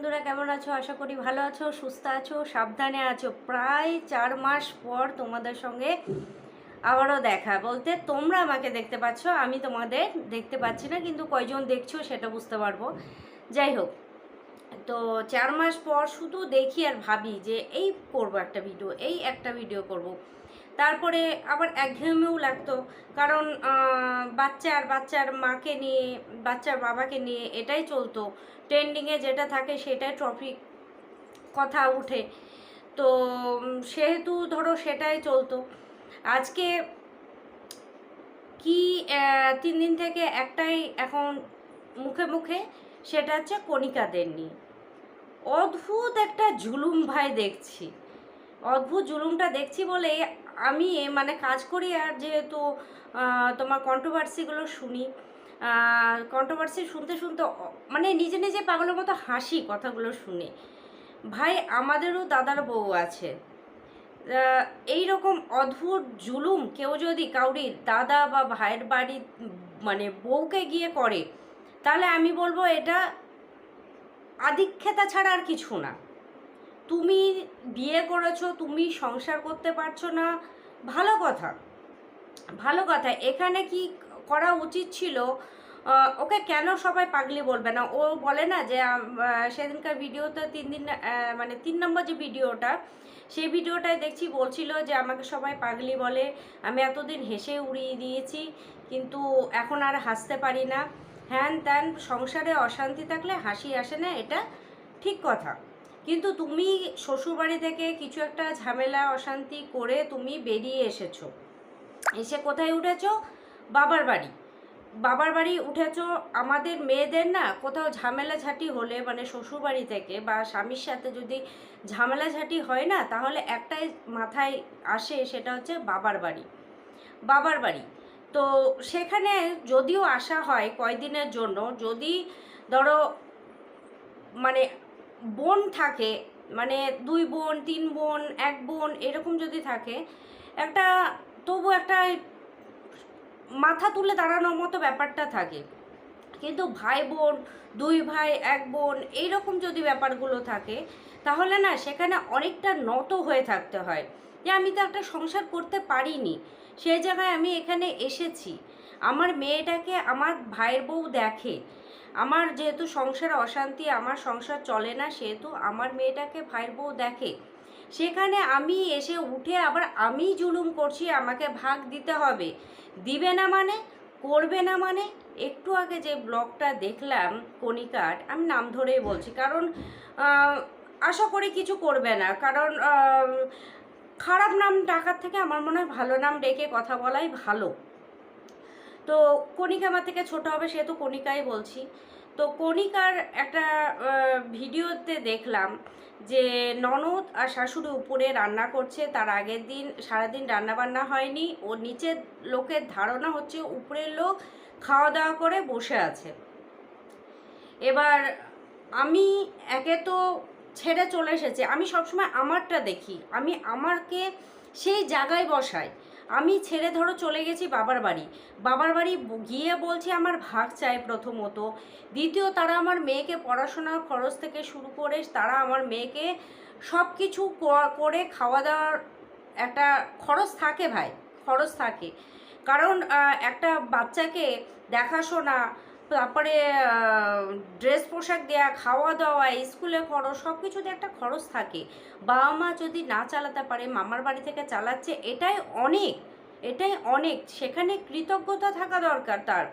বন্ধুরা, কেমন আছো? আশা করি ভালো আছো, সুস্থ আছো, সাবধানে আছো। প্রায় চার মাস পর তোমাদের সঙ্গে আবারও দেখা। বলতে তোমরা আমাকে দেখতে পাচ্ছ, আমি তোমাদের দেখতে পাচ্ছি না, কিন্তু কয়জন দেখছ সেটা বুঝতে পারব। যাই হোক, তো চার মাস পর শুধু দেখি আর ভাবি যে এই করব একটা ভিডিও, এই একটা ভিডিও করব। তারপরে আবার একঘেয়েমেও লাগতো। কারণ আহ, বাচ্চা আর বাচ্চার মাকে নিয়ে বাচ্চার বাবাকে নিয়ে এটাই চলতো। ট্রেন্ডিংয়ে যেটা থাকে সেটাই টপিক কথা উঠে। তো সেহেতু ধরো সেটাই চলতো। আজকে কি তিন দিন থেকে একটাই এখন মুখে মুখে সেটা হচ্ছে কণিকাদের নিয়ে। অদ্ভুত একটা জুলুম ভাই দেখছি। অদ্ভুত জুলুমটা দেখছি বলে আমি মানে কাজ করি আর যেহেতু তোমার কন্ট্রোভার্সিগুলো শুনি কন্ট্রোভার্সি শুনতে শুনতে মানে নিজে নিজে পাগলের মতো হাসি কথাগুলো শুনে। ভাই, আমাদেরও দাদার বউ আছে। এই রকম অদ্ভুত জুলুম কেউ যদি কাউরির দাদা বা ভাইয়ের বাড়ি মানে বউকে গিয়ে করে, তাহলে আমি বলব এটা আদিক্ষেতা ছাড়া আর কিছু না। তুমি বিয়ে করেছ, তুমি সংসার করতে পারছ না, ভালো কথা। ভালো কথা। এখানে কি করা উচিত ছিল? ওকে কেন সবাই পাগলি বলবে না? ও বলে না যে সেদিনকার ভিডিওতে তিন দিন মানে তিন নম্বর যে ভিডিওটা, সেই ভিডিওটায় দেখছি বলছিল যে, আমাকে সবাই পাগলি বলে। আমি এতদিন হেসে উড়িয়ে দিয়েছি, কিন্তু এখন আর হাসতে পারি না। হ্যান ত্যান, সংসারে অশান্তি থাকলে হাসি আসে না, এটা ঠিক কথা। কিন্তু তুমি শ্বশুরবাড়ি থেকে কিছু একটা ঝামেলা, অশান্তি করে তুমি বেরিয়ে এসেছ। এসে কোথায় উঠেছো? বাবার বাড়ি। বাবার বাড়ি উঠেছো আমাদের মেয়েদের না কোথাও ঝামেলা ঝাঁটি হলে মানে শ্বশুরবাড়ি থেকে বা স্বামীর সাথে যদি ঝামেলা ঝাঁটি হয় না, তাহলে একটাই মাথায় আসে সেটা হচ্ছে বাবার বাড়ি। বাবার বাড়ি। তো সেখানে যদিও আসা হয় কয়দিনের জন্য, যদি ধরো মানে বোন থাকে মানে দুই বোন, তিন বোন, এক বোন, এরকম যদি থাকে, একটা তবু একটা মাথা তুলে দাঁড়ানোর মতো ব্যাপারটা থাকে। কিন্তু ভাই বোন, দুই ভাই, এক বোন এইরকম যদি ব্যাপারগুলো থাকে, তাহলে না সেখানে অনেকটা নত হয়ে থাকতে হয়। যে আমি তো একটা সংসার করতে পারিনি, সেই জায়গায় আমি এখানে এসেছি। আমার মেয়েটাকে আমার ভাইয়ের বউ দেখে আমার যেহেতু সংসারে অশান্তি, আমার সংসার চলে না, সেহেতু আমার মেয়েটাকে ভাইয়ের বউ দেখে। সেখানে আমি এসে উঠে আবার আমি জুলুম করছি, আমাকে ভাগ দিতে হবে। দিবে না মানে? করবে না মানে? একটু আগে যে ব্লগটা দেখলাম কণিকার, আমি নাম ধরেই বলছি, কারণ আশা করি কিছু করবে না। কারণ খারাপ নাম ডাকার থেকে আমার মনে হয় ভালো নাম ডেকে কথা বলাই ভালো। তো কণিকা আমার থেকে ছোট হবে, সেহেতু কণিকাই বলছি। তো কণিকার একটা ভিডিওতে দেখলাম যে ননদ আর শাশুড়ি উপরে রান্না করছে, তার আগের দিন সারাদিন রান্নাবান্না হয়নি, ও নিচের লোকের ধারণা হচ্ছে উপরের লোক খাওয়া দাওয়া করে বসে আছে। এবার আমি একে তো ছেড়ে চলে এসেছে, আমি সবসময় আমারটা দেখি, আমি আমারকে সেই জায়গায় বসাই। আমি ছেড়ে ধরো চলে গেছি বাবার বাড়ি। বাবার বাড়ি গিয়ে বলছি আমার ভাগ চাই প্রথমত। দ্বিতীয়, তারা আমার মেয়েকে পড়াশোনার খরচ থেকে শুরু করে তারা আমার মেয়েকে সব কিছু করে খাওয়া দাওয়ার একটা খরচ থাকে ভাই, খরচ থাকে। কারণ একটা বাচ্চাকে দেখাশোনা তারপরে ড্রেস পোশাক দেওয়া খাওয়া দাওয়া, স্কুলে খরচ সব কিছুতে একটা খরচ থাকে। বাবা মা যদি না চালাতে পারে, মামার বাড়ি থেকে চালাচ্ছে, এটাই অনেক এটাই অনেক। সেখানে কৃতজ্ঞতা থাকা দরকার তার।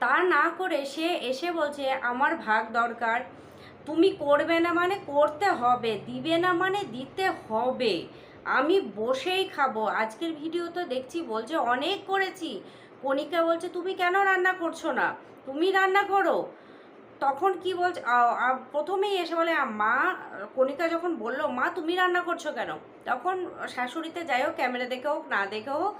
তা না করে সে এসে বলছে, আমার ভাগ দরকার। তুমি করবে না মানে করতে হবে, দিবে না মানে দিতে হবে। আমি বসেই খাব। আজকের ভিডিও তো দেখছি, বলছে অনেক করেছি। কণিকা বলছে, তুমি কেন রান্না করছ না? তুমি রান্না করো। তখন কি বলছে প্রথমেই এসে বলে মা, কণিকা যখন বলল, মা, তুমি রান্না করছ কেন? তখন শাশুড়িতে যাই হোক, ক্যামেরা দেখে হোক, না দেখে হোক,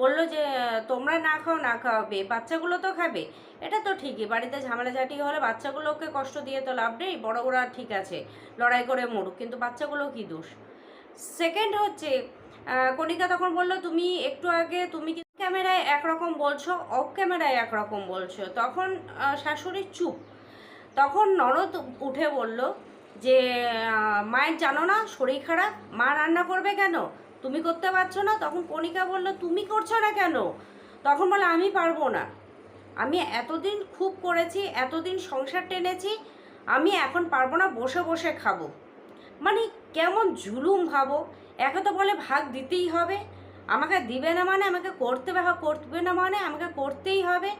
বলল যে, তোমরা না খাও, না খাওয়াবে, বাচ্চাগুলো তো খাবে। এটা তো ঠিকই, বাড়িতে ঝামেলা ঝাঁটি হলে বাচ্চাগুলোকে কষ্ট দিয়ে তো লাভ নেই বড় ওরা ঠিক আছে, লড়াই করে মরুক, কিন্তু বাচ্চাগুলো কি দোষ? সেকেন্ড হচ্ছে কণিকা তখন বলল, তুমি একটু আগে, তুমি কি ক্যামেরায় একরকম বলছো, অফ ক্যামেরায় একরকম বলছো। তখন শাশুড়ি চুপ। তখন ননদ উঠে বলল যে মায়ের জানো না, শরীর খারাপ, মা রান্না করবে কেন? তুমি করতে পারছ না? তখন কণিকা বলল, তুমি করছ না কেন? তখন বলে, আমি পারব না। আমি এতদিন খুব করেছি, এতদিন সংসার টেনেছি, আমি এখন পারব না, বসে বসে খাব। মানে কেমন ঝুলুম ভাবো। একে তো বলে ভাগ দিতেই হবে। আমাকে দিবে না মানে আমাকে করতে হবে করবে না মানে আমাকে করতেই হবে।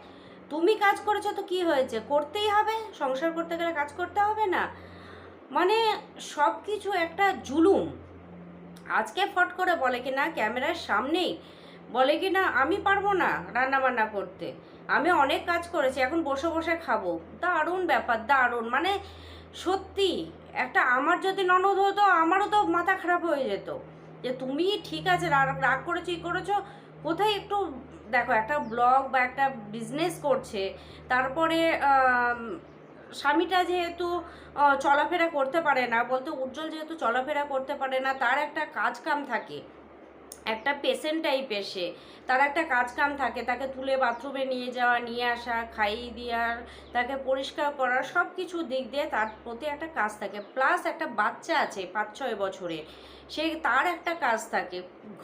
তুমি কাজ করেছ তো কি হয়েছে? করতেই হবে? সংসার করতে গেলে কাজ করতে হবে না? মানে সব কিছু একটা জুলুম। আজকে ফট করে বলে কি না, ক্যামেরার সামনেই বলে কি না, আমি পারব না রান্না বান্না করতে। আমি অনেক কাজ করেছি, এখন বসে বসে খাব। দারুণ ব্যাপার, দারুণ। মানে সত্যি, একটা আমার যদি ননদ হতো, আমারও তো মাথা খারাপ হয়ে যেত। যে তুমি ঠিক আছে, রাগ করেছ, ই করেছ, কোথায় একটু দেখো, একটা ব্লগ বা একটা বিজনেস করছে, তারপরে স্বামীটা যেহেতু চলাফেরা করতে পারে না, বলতে উজ্জ্বল যেহেতু চলাফেরা করতে পারে না, তার একটা কাজ কাম থাকে। একটা পেশেন্ট টাইপের সে। তার একটা কাজ কাম থাকে, তাকে তুলে বাথরুমে নিয়ে যাওয়া, নিয়ে আসা, খাইয়ে দেওয়ার, তাকে পরিষ্কার করার সব কিছু দিক দিয়ে তার প্রতি একটা কাজ থাকে। প্লাস একটা বাচ্চা আছে পাঁচ ছয় বছরের, সে তার একটা কাজ থাকে।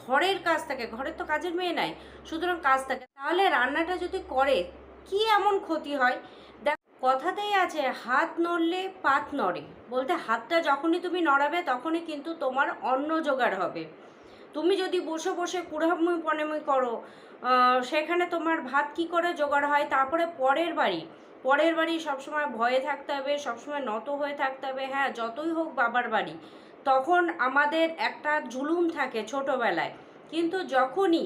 ঘরের কাজ থাকে, ঘরের তো কাজের মেয়ে নাই। সুতরাং কাজ থাকে। তাহলে রান্নাটা যদি করে, কি এমন ক্ষতি হয়? দেখ, কথাতেই আছে, হাত নড়লে পাত নড়ে। বলতে হাতটা যখনই তুমি নড়াবে, তখনই কিন্তু তোমার অন্ন জোগাড় হবে। তুমি যদি বসে বসে কুড়ামুই পনেমুই করো সেখানে তোমার ভাত কি করে জোগাড় হয়? তারপরে পরের বাড়ি। পরের বাড়ি সবসময় ভয়ে থাকতে হবে, সবসময় নত হয়ে থাকতে হবে। হ্যাঁ যতই হোক বাবার বাড়ি। তখন আমাদের একটা জুলুম থাকে ছোটোবেলায়। কিন্তু যখনই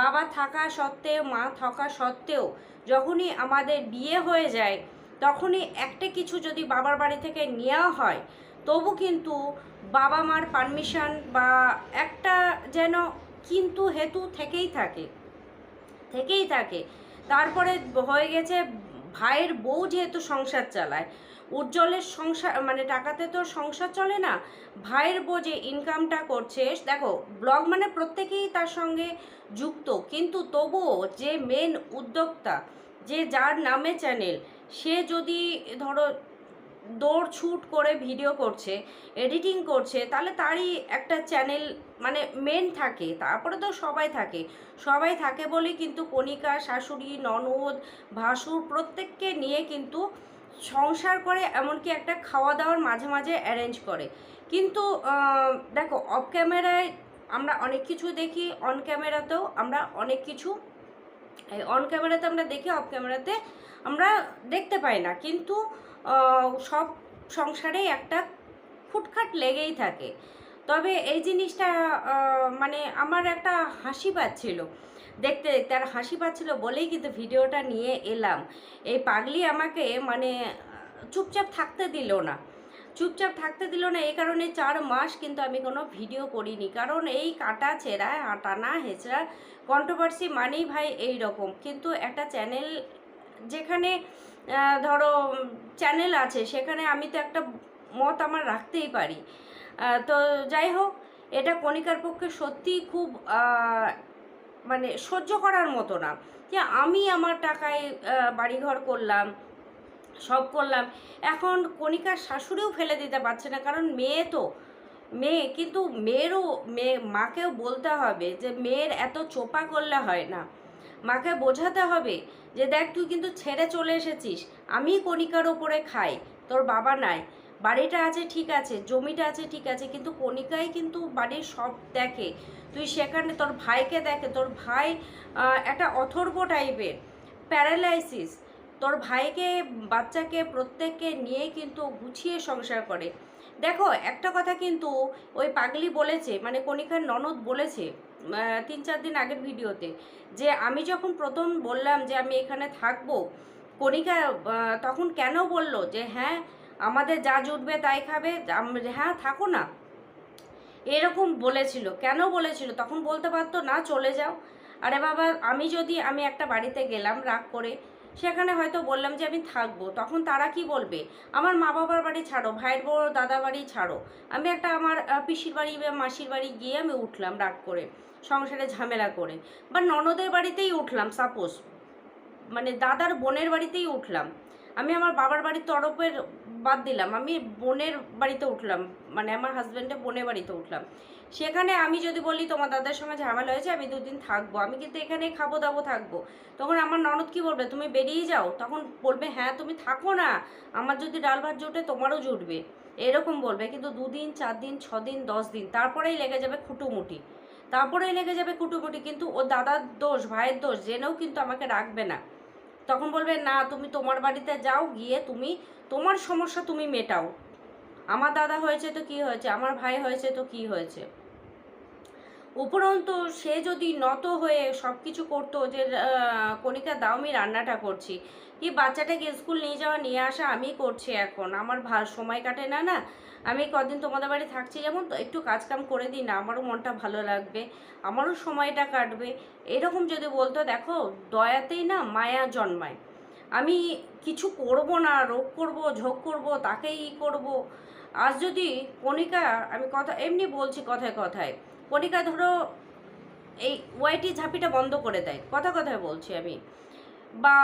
বাবা থাকা সত্ত্বেও, মা থাকা সত্ত্বেও যখনই আমাদের বিয়ে হয়ে যায়, তখনই একটা কিছু যদি বাবার বাড়ি থেকে নেওয়া হয় তবু কিন্তু বাবা মার পারমিশন বা একটা যেন কিন্তু হেতু থেকেই থাকে থেকেই থাকে। তারপরে হয়ে গেছে ভাইয়ের বউ যেহেতু সংসার চালায়, উজ্জ্বলের সংসার মানে টাকাতে তো সংসার চলে না, ভাইয়ের বউ যে ইনকামটা করছে, দেখো ব্লগ মানে প্রত্যেকেই তার সঙ্গে যুক্ত। কিন্তু তবুও যে মেন উদ্যোক্তা, যে যার নামে চ্যানেল সে যদি ধরো দৌড় ছুট করে ভিডিও করছে, এডিটিং করছে, তাহলে তারই একটা চ্যানেল মানে মেন থাকে। তারপরে তো সবাই থাকে। সবাই থাকে বলে কিন্তু কণিকা, শাশুড়ি, ননদ, ভাসুর প্রত্যেককে নিয়ে কিন্তু সংসার করে এমনকি একটা খাওয়া দাওয়ার মাঝে মাঝে অ্যারেঞ্জ করে। কিন্তু দেখো অফ ক্যামেরায় আমরা অনেক কিছু দেখি অন ক্যামেরাতেও আমরা অনেক কিছু অন ক্যামেরাতে আমরা দেখি অফ ক্যামেরাতে আমরা দেখতে পাই না। কিন্তু সব সংসারেই একটা ফুটখাট লেগেই থাকে। তবে এই জিনিসটা মানে আমার একটা হাসি পাচ্ছিল। দেখতে দেখতে আর হাসি পাচ্ছিল বলেই কিন্তু ভিডিওটা নিয়ে এলাম। এই পাগলি আমাকে মানে চুপচাপ থাকতে দিল না। চুপচাপ থাকতে দিল না এই কারণে চার মাস কিন্তু আমি কোনো ভিডিও করিনি। কারণ এই কাটা ছেঁড়া, টানা হেঁচড়া কন্ট্রোভার্সি মানেই ভাই এই রকম। কিন্তু একটা চ্যানেল যেখানে ধরো চ্যানেল আছে, সেখানে আমি তো একটা মত আমার রাখতেই পারি। তো যাই হোক, এটা কণিকার পক্ষে সত্যিই খুব মানে সহ্য করার মতো না। যে আমি আমার টাকায় বাড়িঘর করলাম সব করলাম। এখন কণিকার শাশুড়িও ফেলে দিতে পারছে না, কারণ মেয়ে তো। মেয়ে, কিন্তু মেয়েরও মেয়ে মাকেও বলতে হবে যে মেয়ের এত চোপা করলে হয় না। মাকে বোঝাতে হবে যে দেখ, তুই কিন্তু ছেড়ে চলে এসেছিস। আমি কণিকার ওপরে খাই, তোর বাবা নাই। বাড়িটা আছে, ঠিক আছে, জমিটা আছে, ঠিক আছে, কিন্তু কণিকাই কিন্তু বাড়ির সব দেখে। তুই সেখানে, তোর ভাইকে দেখে, তোর ভাই একটা অথর্ব টাইপের প্যারালাইসিস তোর ভাইকে, বাচ্চাকে, প্রত্যেককে নিয়ে কিন্তু গুছিয়ে সংসার করে। দেখো, একটা কথা কিন্তু ওই পাগলি বলেছে মানে কণিকার ননদ বলেছে তিন চার দিন আগের ভিডিওতে, যে আমি যখন প্রথম বললাম যে আমি এখানে থাকব, কণিকা তখন কেন বলল যে হ্যাঁ আমাদের যা জুটবে তাই খাবে হ্যাঁ থাকো না। এরকম বলেছিল। কেন বলেছিল? তখন বলতে পারতো, না, চলে যাও। আরে বাবা, আমি যদি, আমি একটা বাড়িতে গেলাম রাগ করে সেখানে হয়তো বললাম যে আমি থাকব। তখন তারা কি বলবে? আমার মা বাবার বাড়ি ছাড়ো, ভাইয়ের বড় দাদা বাড়ি ছাড়ো। আমি একটা আমার পিসির বাড়ি বা মাসির বাড়ি গিয়ে আমি উঠলাম রাগ করে, সংসারে ঝামেলা করে। বা ননদের বাড়িতেই উঠলাম সাপোজ মানে দাদার বোনের বাড়িতেই উঠলাম। আমি আমার বাবার বাড়ির তরফের বাদ দিলাম। আমি বোনের বাড়িতে উঠলাম মানে আমার হাজব্যান্ডের বোনের বাড়িতে উঠলাম। সেখানে আমি যদি বলি তোমার দাদার সঙ্গে ঝামেলা হয়েছে, আমি দুদিন থাকব। আমি কিন্তু এখানে খাব দাবো থাকব। তখন আমার ননদ কি বলবে, তুমি বেরিয়ে যাও। তখন বলবে হ্যাঁ তুমি থাকো না। আমার যদি ডাল ভাত জুটে, তোমারও জুটবে। এরকম বলবে। কিন্তু দুদিন, চার দিন, ছ দিন, দশ দিন, তারপরেই লেগে যাবে খুঁটুমুটি। তারপরেই লেগে যাবে কুটুমুটি কিন্তু ও দাদার দোষ, ভাইয়ের দোষ, জেনেও কিন্তু আমাকে রাখবে না। তখন বলবে, না, তুমি তোমার বাড়িতে যাও, গিয়ে তুমি তোমার সমস্যা তুমি মেটাও। আমার দাদা হয়েছে তো কি হয়েছে? আমার ভাই হয়েছে তো কি হয়েছে? উপরন্তু সে যদি নত হয়ে সব কিছু করতো যে কণিকা, দাও, আমি রান্নাটা করছি। কি বাচ্চাটাকে স্কুল নিয়ে যাওয়া, নিয়ে আসা, আমি করছি এখন। আমার ভালো সময় কাটে না না। আমি কদিন তোমাদের বাড়ি থাকছি, যেমন তো একটু কাজকাম করে দিই না, আমারও মনটা ভালো লাগবে, আমারও সময়টা কাটবে। এরকম যদি বলতো, দেখো, দয়াতেই না মায়া জন্মায়। আমি কিছু করব না, রোগ করব, ঝোঁক করব, তাকেই ই করব। আজ যদি কণিকা, আমি কথা, এমনি বলছি কথায় কথায়, কণিকা ধরো, এই ওয়াইটি ঝাঁপিটা বন্ধ করে দেয়, কথা কথায় বলছি আমি। বা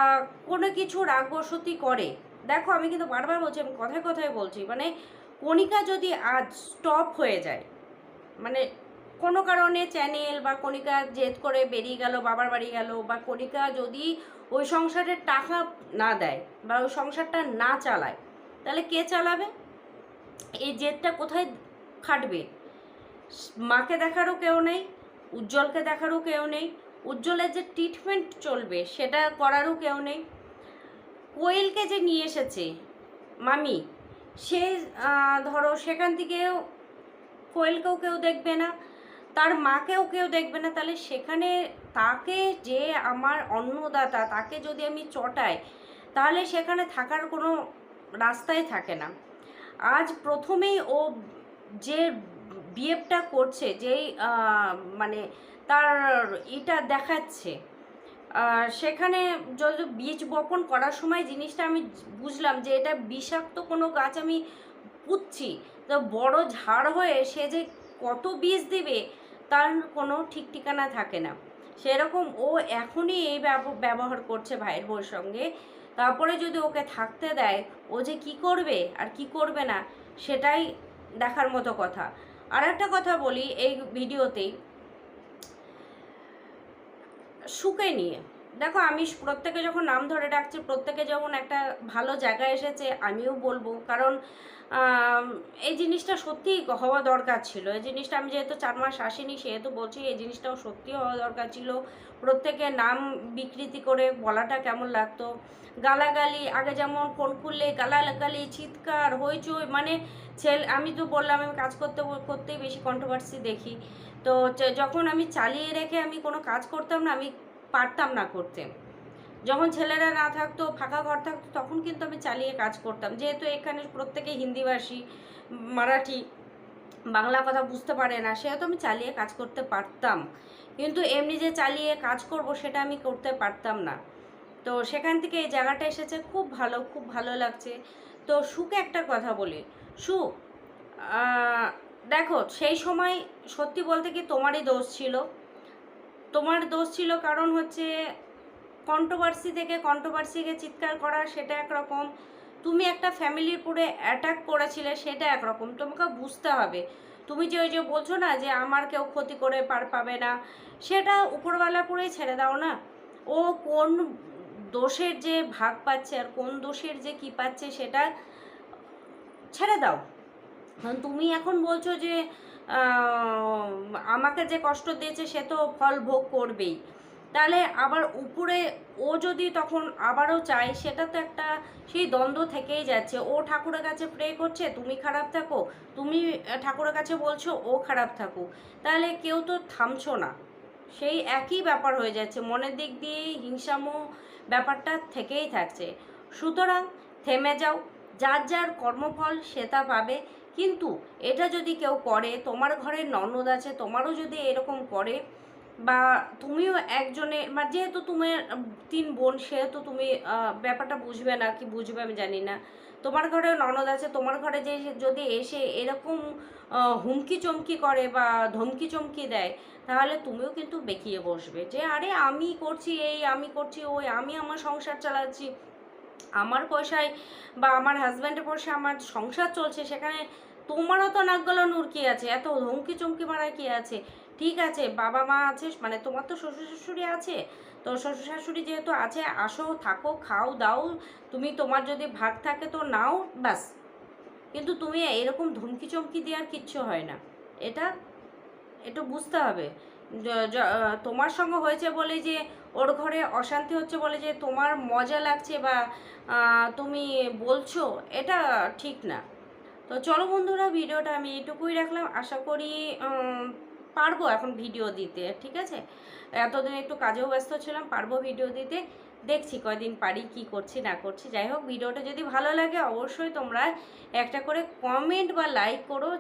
কোনো কিছু রাগবসতি করে। দেখো, আমি কিন্তু বারবার বলছি, আমি কথায় কথায় বলছি মানে কণিকা যদি আজ স্টপ হয়ে যায় মানে কোনো কারণে চ্যানেল বা কণিকা জেদ করে বেরিয়ে গেল, বাবার বাড়ি গেল, বা কণিকা যদি ওই সংসারের টাকা না দেয় বা ওই সংসারটা না চালায়, তাহলে কে চালাবে? এই জেদটা কোথায় খাটবে? মাকে দেখারও কেউ নেই, উজ্জ্বলকে দেখারও কেউ নেই, উজ্জ্বলের যে ট্রিটমেন্ট চলবে সেটা করারও কেউ নেই। কোয়েলকে যে নিয়ে এসেছে, মামি সে ধরো সেখান থেকেও কোয়েলকেও কেউ দেখবে না, তার মাকেও কেউ দেখবে না, তাহলে সেখানে তাকে যে আমার অন্নদাতা, তাকে যদি আমি চটাই, তাহলে সেখানে থাকার কোনো রাস্তাই থাকে না। আজ প্রথমেই ও যে বিহেভটা করছে, যেই মানে তার এটা দেখাচ্ছে সেখানে যদি বীজ বপন করার সময় জিনিসটা আমি বুঝলাম যে এটা বিষাক্ত কোনো গাছ আমি পুঁতছি। তো বড় ঝাড় হয়ে সে যে কত বীজ দিবে তার কোনো ঠিক ঠিকানা থাকে না। সেরকম ও এখনই এই ব্যব- ব্যবহার করছে ভাইয়ের বউর সঙ্গে। তারপরে যদি ওকে থাকতে দেয়, ও যে কি করবে আর কি করবে না, সেটাই দেখার মতো কথা। আর একটা কথা বলি এই ভিডিওতেই। সুখে নিয়ে দেখো, আমি প্রত্যেকে যখন নাম ধরে ডাকছি, প্রত্যেকে যখন একটা ভালো জায়গায় এসেছে, আমিও বলব। কারণ এই জিনিসটা সত্যিই হওয়া দরকার ছিল। এই জিনিসটা আমি যেহেতু চার মাস আসিনি, সেহেতু বলছি, এই জিনিসটাও সত্যি হওয়া দরকার ছিল। প্রত্যেকে নাম বিকৃতি করে বলাটা কেমন লাগতো? গালাগালি, আগে যেমন ফোন খুললে গালাগালি, চিৎকার, হইচই মানে ছেলে, আমি তো বললাম, আমি কাজ করতে, করতেই বেশি কন্ট্রোভার্সি দেখি। তো যখন আমি চালিয়ে রেখে আমি কোনো কাজ করতাম না, আমি পারতাম না করতে। যখন ছেলেরা না থাকতো, ফাঁকা ঘর থাকতো, তখন কিন্তু আমি চালিয়ে কাজ করতাম। যেহেতু এখানে প্রত্যেকে হিন্দিভাষী, মারাঠি, বাংলা কথা বুঝতে পারে না, সেহেতু আমি চালিয়ে কাজ করতে পারতাম। কিন্তু এমনি যে চালিয়ে কাজ করব, সেটা আমি করতে পারতাম না। তো সেখান থেকে এই জায়গাটা এসেছে, খুব ভালো খুব ভালো লাগছে। তো সুকে একটা কথা বলি। সু দেখো, সেই সময় সত্যি বলতে কি তোমারই দোষ ছিল? তোমার দোষ ছিল কারণ হচ্ছে কন্ট্রোভার্সি থেকে কন্ট্রোভার্সিকে চিৎকার করা, সেটা একরকম। তুমি একটা ফ্যামিলির পুরে অ্যাটাক করেছিলে, সেটা একরকম। তোমাকে বুঝতে হবে। তুমি যে ওই যে বলছো না যে আমার কেউ ক্ষতি করে পার পাবে না, সেটা উপরওয়ালা পুরেই ছেড়ে দাও না। ও কোন দোষের যে ভাগ পাচ্ছে আর কোন দোষের যে কি পাচ্ছে, সেটা ছেড়ে দাও। কারণ তুমি এখন বলছো যে আমাকে যে কষ্ট দিয়েছে সে তো ফল ভোগ করবেই। তাহলে আবার উপরে ও যদি তখন আবারও চায়, সেটা তো একটা সেই দ্বন্দ্ব থেকেই যাচ্ছে। ও ঠাকুরের কাছে প্রে করছে, তুমি খারাপ থাকো, তুমি ঠাকুরের কাছে বলছো, ও খারাপ থাকুক। তাহলে কেউ তো থামছো না। সেই একই ব্যাপার হয়ে যাচ্ছে, মনের দিক দিয়ে হিংসামো ব্যাপারটা থেকেই থাকছে। সুতরাং থেমে যাও, যার যার কর্মফল সে তা পাবে কিন্তু এটা যদি কেউ করে, তোমার ঘরে ননদ আছে, তোমারও যদি এরকম করে, বা তুমিও একজনে, বা যেহেতু তুমি তিন বোন, সেহেতু তুমি ব্যাপারটা বুঝবে না, কি বুঝবে আমি জানি না। তোমার ঘরে ননদ আছে, তোমার ঘরে যে যদি এসে এরকম হুমকি চমকি করে বা ধমকি চমকি দেয়, তাহলে তুমিও কিন্তু বেঁকিয়ে বসবে যে, আরে, আমি করছি এই, আমি করছি ওই, আমি আমার সংসার চালাচ্ছি, আমার পয়সায় বা আমার হাজব্যান্ডের পয়সায় আমার সংসার চলছে, সেখানে তোমারও তো নাক কি আছে? এত ধমকি চমকি মারার কি আছে? ঠিক আছে, বাবা মা আছে মানে তোমার তো শ্বশুর শাশুড়ি আছে। তো শ্বশুর শাশুড়ি যেহেতু আছে, আসো, থাকো, খাও, দাও। তুমি তোমার যদি ভাগ থাকে তো নাও, ব্যাস। কিন্তু তুমি এরকম ধমকি চমকি দেওয়ার কিচ্ছু হয় না। এটা একটু বুঝতে হবে। তোমার সঙ্গে হয়েছে বলে যে, ওর ঘরে অশান্তি হচ্ছে বলে যে তোমার মজা লাগছে বা তুমি বলছো, এটা ঠিক না। তো চলো বন্ধুরা, ভিডিওটা আমি এইটুকুই রাখলাম। আশা করি পারব এখন ভিডিও দিতে, ঠিক আছে? এতদিন একটু কাজেও ব্যস্ত ছিলাম, পারব ভিডিও দিতে। দেখছি কয়দিন পারি, কি করছি, না করছি। যাই হোক, ভিডিওটা যদি ভালো লাগে, অবশ্যই তোমরা একটা করে কমেন্ট বা লাইক করো,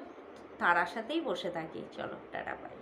তার আশাতেই বসে থাকি। চলো, টাটা বাই